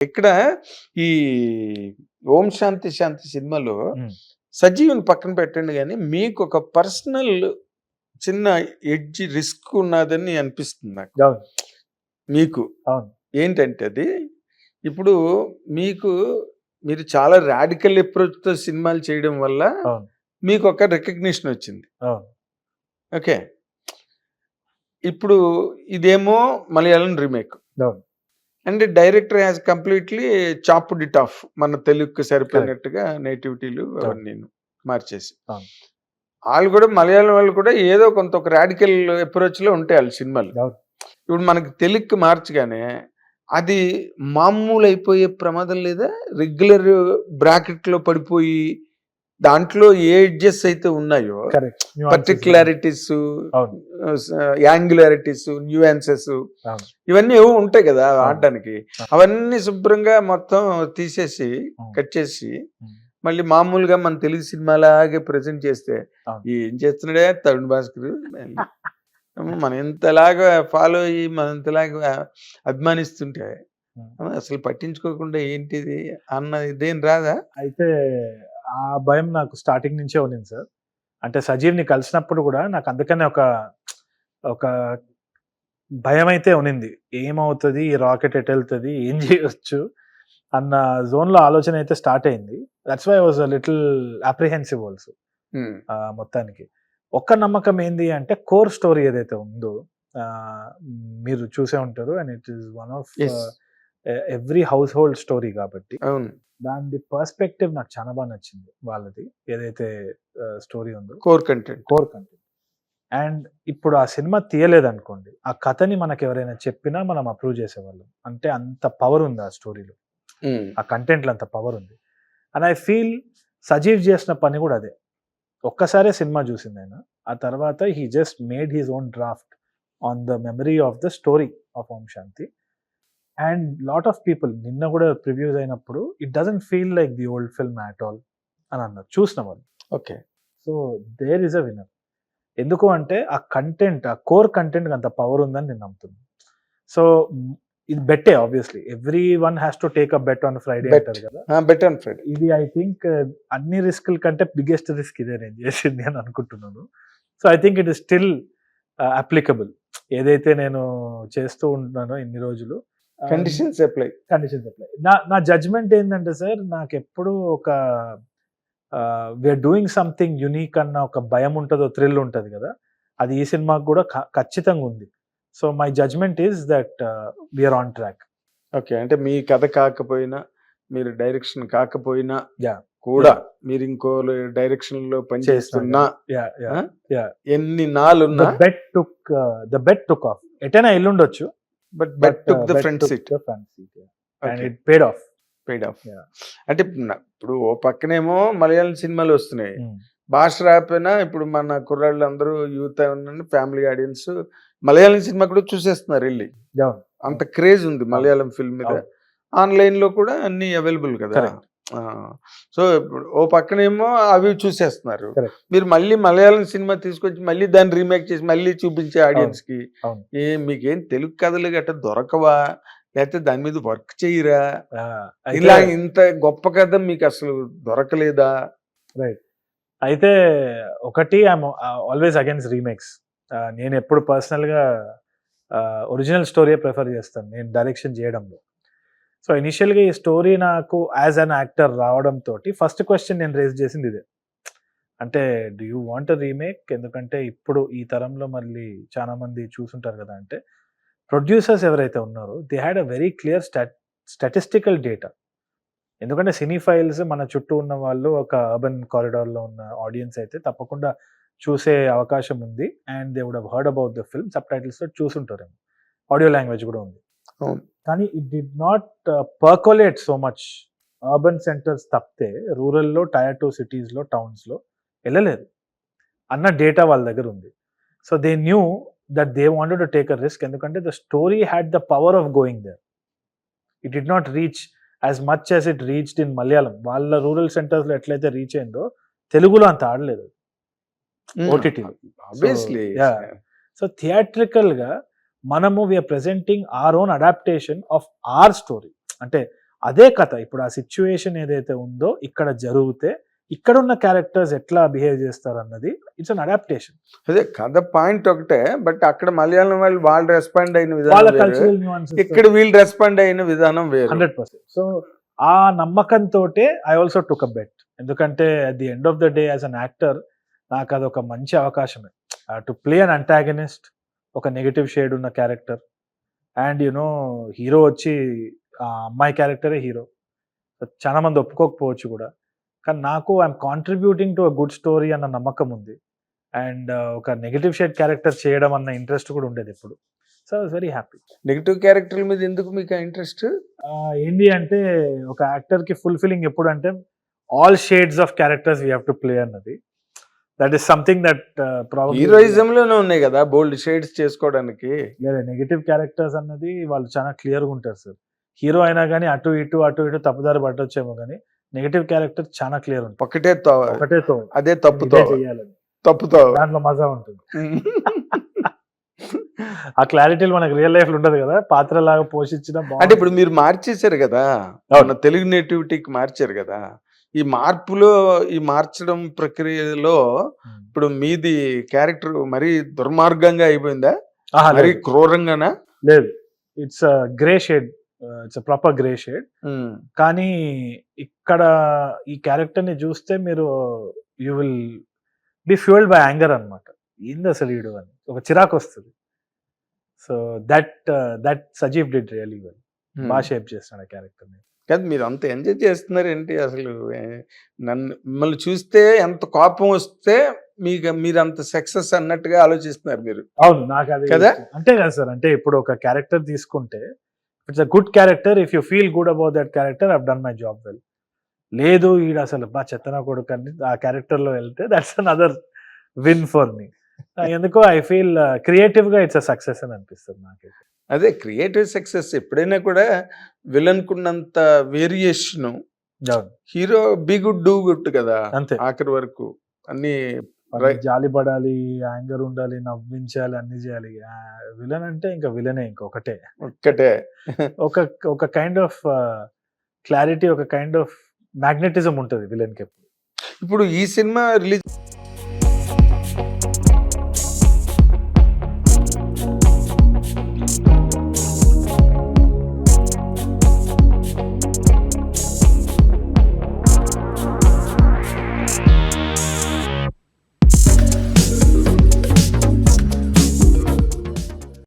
ఇక్కడ ఈ ఓం శాంతి శాంతి సినిమాలో. సజీవుని పక్కన పెట్టండి కానీ మీకు ఒక పర్సనల్ చిన్న ఎడ్జ్ రిస్క్ ఉన్నదని అనిపిస్తుంది నాకు. మీకు. ఏంటంటే అది ఇప్పుడు మీకు మీరు చాలా రాడికల్తో సినిమాలు చేయడం వల్ల మీకు ఒక రికగ్నిషన్ వచ్చింది. ఓకే. ఇప్పుడు ఇదేమో Malayalam remake. And director has completely chopped it off మన తెలుగుకి సరిపోయినట్టుగా నేటివిటీలు అవన్నీ మార్చేసి. వాళ్ళు కూడా మలయాళం వాళ్ళు కూడా ఏదో కొంత ఒక రాడికల్లో ఉంటాయి వాళ్ళ సినిమాలు. ఇప్పుడు మనకి తెలుగుకి మార్చగానే అది మామూలు అయిపోయే ప్రమాదం లేదా? రెగ్యులర్ బ్రాకెట్లో పడిపోయి దాంట్లో ఏ ఎడ్జెస్ అయితే ఉన్నాయో పర్టికులారిటీస్ అవును యాంగులారిటీస్ న్యూయాన్సెస్ ఇవన్నీ ఉంటాయి కదా. ఆడడానికి అవును. అవన్నీ శుభ్రంగా మొత్తం తీసేసి. కట్ చేసి. మళ్ళీ మామూలుగా మన తెలుగు సినిమాలాగే ప్రజెంట్ చేస్తే. ఏం చేస్తున్నాడే తరుణ్ భాస్కర్ మనం ఇంతలాగా ఫాలో అయ్యి మనం ఇంతలాగా అభిమానిస్తుంటే. అసలు పట్టించుకోకుండా ఏంటిది అన్న ఇదేం రాదా అయితే ఆ భయం నాకు స్టార్టింగ్ నుంచే ఉన్నింది సార్. అంటే సజీవ్ని కలిసినప్పుడు కూడా నాకు అందుకనే ఒక ఒక భయం అయితే ఉన్నింది. ఏమవుతుంది? ఈ రాకెట్ ఎటు వెళ్తుంది? ఏం చేయొచ్చు? అన్న జోన్లో ఆలోచన అయితే స్టార్ట్ అయింది. That's why was little apprehensive also మొత్తానికి. ఒక్క నమ్మకం ఏంది అంటే కోర్ స్టోరీ ఏదైతే ఉందో మీరు చూసే ఉంటారు. And it is one of. Every household story కాబట్టి. దాని పర్స్పెక్టివ్ నాకు చాలా బాగా నచ్చింది వాళ్ళది. ఏదైతే స్టోరీ ఉందో. Core content core content and ఇప్పుడు ఆ సినిమా తీయలేదు అనుకోండి ఆ కథని మనకు ఎవరైనా చెప్పినా మనం అప్రూవ్ చేసేవాళ్ళం. అంటే అంత పవర్ ఉంది ఆ స్టోరీలో ఆ కంటెంట్లో అంత పవర్ ఉంది. అండ్ ఐ ఫీల్ సజీవ్ చేసిన పని కూడా అదే. ఒక్కసారే సినిమా చూసింది ఆయన ఆ తర్వాత he just made his own draft on the memory of the story of Om Shanti and lot of people నిన్న కూడా ప్రివ్యూస్ అయినప్పుడు it doesn't feel like the old film at all అని అన్నారు. చూసిన వాళ్ళు okay so there is a winner ఎందుకు అంటే ఆ కంటెంట్ ఆ కోర్ కంటెంట్ అంత పవర్ ఉందని నేను నమ్ముతున్నాను సో ఇది బెట్టే obviously everyone has to take a bet on Friday Bet. అంటారు కదా? బెటర్ ఫ్రెండ్ ఇది ఐ థింక్ అన్ని రిస్కుల కంటే బిగ్గెస్ట్ రిస్క్ ఇదే నేను చేసింది అని అనుకుంటున్నాను. So I think it is still applicable ఏదైతే నేను చేస్తూ ఉంటున్నానో ఇన్ని రోజులు కండిషన్స్ అప్లై కండిషన్స్ అప్లై నా నా జడ్జ్మెంట్ ఏంటంటే సార్ నాకు ఎప్పుడు ఒక విఆర్ డూయింగ్ సంథింగ్ యునీక్ అన్న ఒక భయం ఉంటుందో థ్రిల్ ఉంటుంది కదా. అది ఈ సినిమాకి కూడా ఖచ్చితంగా ఉంది. So my judgement is that we are on track okay అంటే మీ కథ కాకపోయినా మీరు డైరెక్షన్ కాకపోయినా Yeah. కూడా మీరు ఇంకో డైరెక్షన్లో పనిచేస్తున్నా యా యా? యా ఎన్ని the bet took the bet took off ఎటైనా ఎల్లుండొచ్చు. But but took the front seat front seat and it paid off paid off Yeah. అంటే ఇప్పుడు ఓ పక్కనేమో మలయాళం సినిమాలు వస్తున్నాయి. Hmm. భాష రాకపోయినా ఇప్పుడు మన కుర్రాళ్ళు అందరూ youth family audience Malayalam cinema కూడా చూసేస్తున్నారు వెళ్ళి. అంత క్రేజ్ ఉంది మలయాళం ఫిల్మ్ మీద. ఆన్లైన్లో కూడా అన్ని అవైలబుల్ కదా. సో ఓ పక్కనేమో అవి చూసేస్తున్నారు. మీరు మళ్ళీ మలయాళం సినిమా తీసుకొచ్చి మళ్ళీ దాన్ని రీమేక్ చేసి మళ్ళీ చూపించే ఆడియన్స్కి. ఏ మీకేం తెలుగు కథలు గట్ట దొరకవా? లేకపోతే దాని మీద వర్క్ చేయరా? ఇలా ఇంత గొప్ప కథ మీకు అసలు దొరకలేదా? రైట్ అయితే ఒకటి ఐఎమ్ ఆల్వేస్ అగైన్స్ రీమేక్స్. నేను ఎప్పుడు పర్సనల్గా ఒరిజినల్ స్టోరీ ప్రిఫర్ చేస్తాను. నేను డైరెక్షన్ చేయడంలో. సో ఇనిషియల్గా ఈ స్టోరీ నాకు యాజ్ అన్ యాక్టర్ రావడంతో ఫస్ట్ క్వశ్చన్ నేను రేజ్ చేసింది ఇదే. అంటే డూ యూ వాంట్ రీమేక్ ఎందుకంటే ఇప్పుడు ఈ తరంలో మళ్ళీ చాలా మంది చూసుంటారు కదా అంటే ప్రొడ్యూసర్స్ ఎవరైతే ఉన్నారో they had a very clear stat statistical data ఎందుకంటే సినీ ఫైల్స్ మన చుట్టూ ఉన్న వాళ్ళు ఒక అర్బన్ కారిడార్లో ఉన్న ఆడియన్స్ అయితే తప్పకుండా చూసే అవకాశం ఉంది. And they would heard about the film sub టైటిల్స్లో చూసుంటారేమో. ఆడియో లాంగ్వేజ్ కూడా ఉంది. అవును. కానీ it did not percolate so much urban centres తప్పితే రూరల్లో టైర్ టూ సిటీస్లో టౌన్స్లో వెళ్ళలేదు. అన్న డేటా వాళ్ళ దగ్గర ఉంది. So they knew that they wanted to take a risk ఎందుకంటే the story had the power of going there it did not reach as much as it reached in Malayalam వాళ్ళ rural సెంటర్స్లో ఎట్లయితే reach అయిందో తెలుగులో అంత ఆడలేదు. Yeah. So థియేట్రికల్గా మనము we are presenting our own adaptation of our story అంటే అదే కథ ఇప్పుడు ఆ సిచ్యువేషన్ ఏదైతే ఉందో ఇక్కడ జరిగితే ఇక్కడ ఉన్న క్యారెక్టర్స్ ఎట్లా బిహేవ్ చేస్తారు అన్నది ఇట్స్ అన్ అడాప్టేషన్ అదే కథ పాయింట్ ఒకటే బట్ అక్కడ మలయాళం వాళ్ళు వాళ్ళు రెస్పాండ్ అయిన విధానం ఇక్కడ వీళ్ళు రెస్పాండ్ అయిన విధానం వేరు. Hundred percent. సో ఆ నమ్మకంతో I also took a bet ఎందుకంటే at the end of the day as an actor నాకు అది ఒక మంచి అవకాశమే. టు ప్లే అన్ అంటాగనిస్ట్ ఒక నెగటివ్ షేడ్ ఉన్న character and you know hero వచ్చి ఆ అమ్మాయి క్యారెక్టరే హీరో చాలా మంది ఒప్పుకోకపోవచ్చు కూడా. కానీ నాకు I'm contributing to a good story అన్న నమ్మకం ఉంది. అండ్ ఒక నెగటివ్ షేడ్ క్యారెక్టర్ చేయడం అన్న ఇంట్రెస్ట్ కూడా ఉండేది ఎప్పుడు. So very happy negative character మీద ఎందుకు మీకు ఇంట్రెస్ట్ ఏంటి అంటే ఒక యాక్టర్కి ఫుల్ఫిల్లింగ్ ఎప్పుడు అంటే all shades of characters we have to play అన్నది. That is something that heroism లోనే ఉన్నాయి కదా బోల్డ్ షేడ్స్ చేసుకోవడానికి. నెగటివ్ క్యారెక్టర్స్ అన్నది వాళ్ళు చాలా క్లియర్గా ఉంటారు సార్. హీరో అయినా కానీ అటు ఇటు అటు ఇటు తప్పుదారి పట్టొచ్చేమో కానీ నెగటివ్ క్యారెక్టర్ చాలా క్లియర్ ఉంటుంది ఒకటే ఒకటే అదే తప్పుతో. తప్పుతో. దాంట్లో మజా ఉంటుంది. ఆ క్లారిటీలు మనకు రియల్ లైఫ్లో ఉండదు కదా పాత్ర లాగా పోషించిన అంటే ఇప్పుడు మీరు మార్చేశారు కదా తెలుగు నేటివిటీకి మార్చారు కదా ఈ మార్పులో ఈ మార్చడం ప్రక్రియలో ఇప్పుడు మీది క్యారెక్టర్ మరీ దుర్మార్గంగా అయిపోయిందా? మరీ క్రూరంగానా? లేదు. It's grey shade it's proper grey shade. కానీ ఇక్కడ ఈ క్యారెక్టర్ని చూస్తే మీరు you will be fuelled by anger అనమాట ఏంది అసలు ఈడు అని? ఒక చిరాకు వస్తుంది. So that that Sajeev did really well. బాగా షేప్ చేస్తాడు ఆ క్యారెక్టర్ని కాదు మీరు అంత ఎంజాయ్ చేస్తున్నారు ఏంటి అసలు నన్ను మిమ్మల్ని చూస్తే ఎంత కోపం వస్తే మీకు మీరు అంత సక్సెస్ అన్నట్టుగా ఆలోచిస్తున్నారు మీరు. అవును నాకు అది కదా? అంతే కదా సార్ అంటే ఇప్పుడు ఒక క్యారెక్టర్ తీసుకుంటే it's a good character if you feel good about that character I've done my job well. లేదు ఈడ అసలు బా చెత్తన కొడుకు అని ఆ క్యారెక్టర్లో వెళ్తే that's another win for me. ఎందుకో ఐ ఫీల్ క్రియేటివ్గా ఇట్స్ అ సక్సెస్ అని అనిపిస్తుంది నాకైతే. అదే క్రియేటివ్ సక్సెస్ ఎప్పుడైనా కూడా villain కున్నంత variation hero be good do good కదా అంతే. ఆఖరి వరకు. అన్ని. జాలి పడాలి యాంగర్ ఉండాలి నవ్వించాలి అన్ని చేయాలి. విలన్ అంటే ఇంకా విలనే ఇంకా ఒకటే. ఒక్కటే. ఒక ఒక కైండ్ ఆఫ్ క్లారిటీ ఒక కైండ్ ఆఫ్ మ్యాగ్నెటిజం ఉంటుంది విలన్కి ఇప్పుడు ఈ సినిమా రిలీజ్